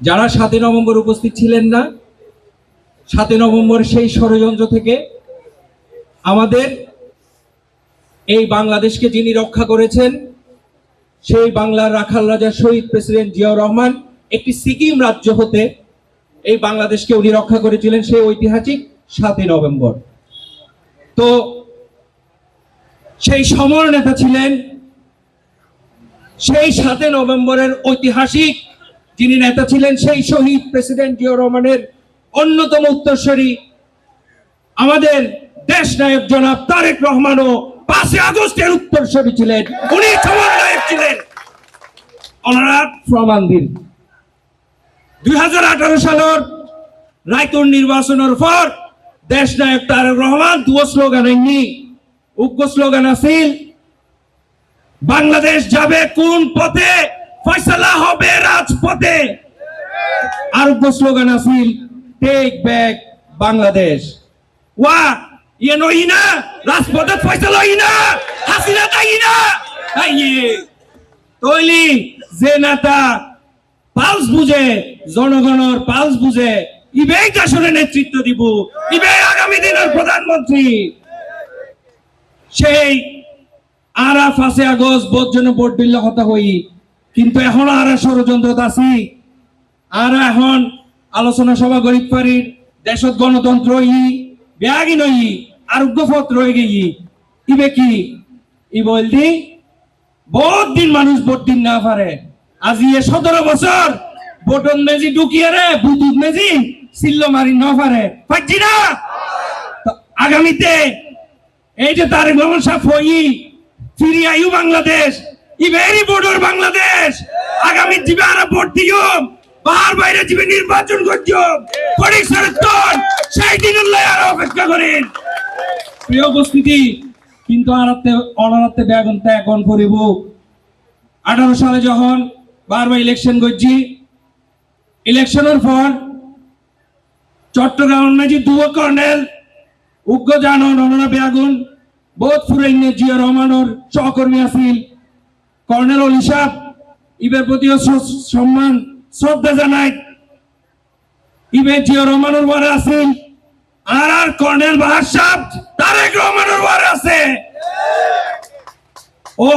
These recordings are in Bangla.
যারা সাতই নভেম্বর উপস্থিত ছিলেন না, সাতই নভেম্বর সেই ষড়যন্ত্র থেকে আমাদের এই বাংলাদেশকে যিনি রক্ষা করেছেন, সেই বাংলার রাখাল রাজা শহীদ প্রেসিডেন্ট জিয়াউর রহমান, একটি সিকিম রাজ্য হতে এই বাংলাদেশকে উনি রক্ষা করেছিলেন সেই ঐতিহাসিক সাতই নভেম্বর। তো সেই সমর নেতা ছিলেন, সেই সাতই নভেম্বরের ঐতিহাসিক যিনি নেতা ছিলেন সেই শহীদ প্রেসিডেন্ট জিয়াউর রহমানের অন্যতম উত্তরসূরি। আমাদের দেশ নায়ক জনাব তারেক রহমানও পাঁচই আগস্টের উত্তরসূরি ছিলেন। উনি সমন্বয়ক ছিলেন। সালের রায়তুর নির্বাচনের পর দেশ নায়ক তারেক রহমান দুয়ো স্লোগান এমনি উগ্র স্লোগান আছিল, বাংলাদেশ যাবে কোন পথে? ফয়সালা হবে রাজপথে। আর উগ্র স্লোগান আছিল টেক ব্যাক বাংলাদেশ। ওয়া ইয়ে নই না, রাজপথে ফয়সালা হই না, হাসিনা তাই না। তাই তৈলি, যে নেতা পালস বুঝে, জনগণের পালস বুঝে, ইবেই দেশের নেতৃত্ব দিব, ইবেই আগামী দিনের প্রধানমন্ত্রী। সেই আরা ফাঁসে আগস্ট বোধ জন্য ভোট বিল্ল কথা হই কিন্তু এখন আরা ষড়যন্ত্র আছি আর এখন আলোচনা সভা গরিব পারির দেশত গণতন্ত্র ই ব্যাগই নই আরোগ্য পথ রয়ে গেই ইবে কি? ই বলদি বহুত দিন মানুষ ভোট দিন না পারে। আজি এ সতেরো বছর বটন মেজি ঢুকিয়ে রে বুতুত মেজি সিল্ল মারি না পারে। পাচ্ছি না? আগামীতে এই যে তারেক রহমান হই ফিরি আইউ বাংলাদেশ। ই ভেরি বর্ডার বাংলাদেশ। আগামী জীবে আর ভোট দিও। বাহার বাইরে জীবে নির্বাচন করছ। পরিসরের তোর সেই দিনের লাই অপেক্ষা করেন। প্রিয় উপস্থিতি, কিন্তু আনাতে অনারাতে ব্যাগন ত্যাগন করিব। আঠারো সালে যখন বারবার ইলেকশন করছি ইলেকশনের পর চট্টগ্রাম মেজি দুয়ো কর্নেল উগ্র জানন অনরা বেগুন বোধ ফুরাইনে জিয়া রহমানর সহকর্মী আছিল। কর্নেল অলি সাহ ইবের প্রতিও স- সম্মান, শ্রদ্ধা জানাই। ইবে জিয়া রহমানর ওয়ারে আছিল আর আর কর্নেল বাহার সাহ তারেক রহমানের ওয়ারে আছে। ও,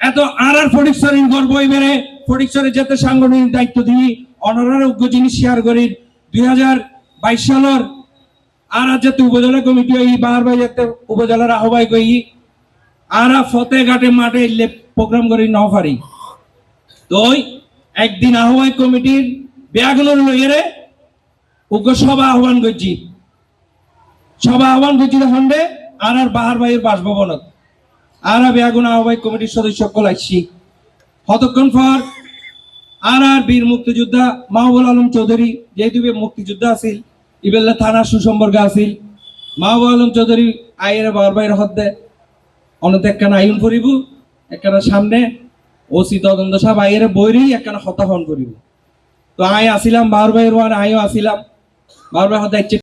এত আর আর ফটিকসরিন গর্ব এবারে ফটিকসরে যেতে সাংগঠনিক দায়িত্ব দিই, অনারার জিনিস শেয়ার করি দুই হাজার বাইশ সালের আর যাতে উপজেলা কমিটি এই বারবার যাতে উপজেলার আহ্বায়ক করি আর ফতে ঘাটে মাঠে প্রোগ্রাম করি ন পারি তো ওই একদিন আহ্বায়ক কমিটির ব্যাগুলো লইয়ে উগ্র সভা আহ্বান করছি সভা আহ্বান করছি তখন আর আর বাহার ভাইয়ের বাসভবনত আর আগুন আহ্বায়ক কমিটির সদস্য সকল আসছি কতক্ষণ পর আর আর বীর মুক্তিযোদ্ধা মাহবুল আলম চৌধুরী যেহেতু মুক্তিযোদ্ধা আছিল ইবেল্লা থানার সুসম্পর্ক আছিল মাহবুল আলম চৌধুরী আইয়ের বার বাইর হদ্দে অনত একখানা আইন করিব একখানা সামনে ওসি তদন্ত সাহেব, আইয়ের বইরেই একখানা হতাহন করিব। তো আয় আসিলাম বার ভাইয়ের ওয়ান আয়ও আসিলাম। বার ভাই হদ্দে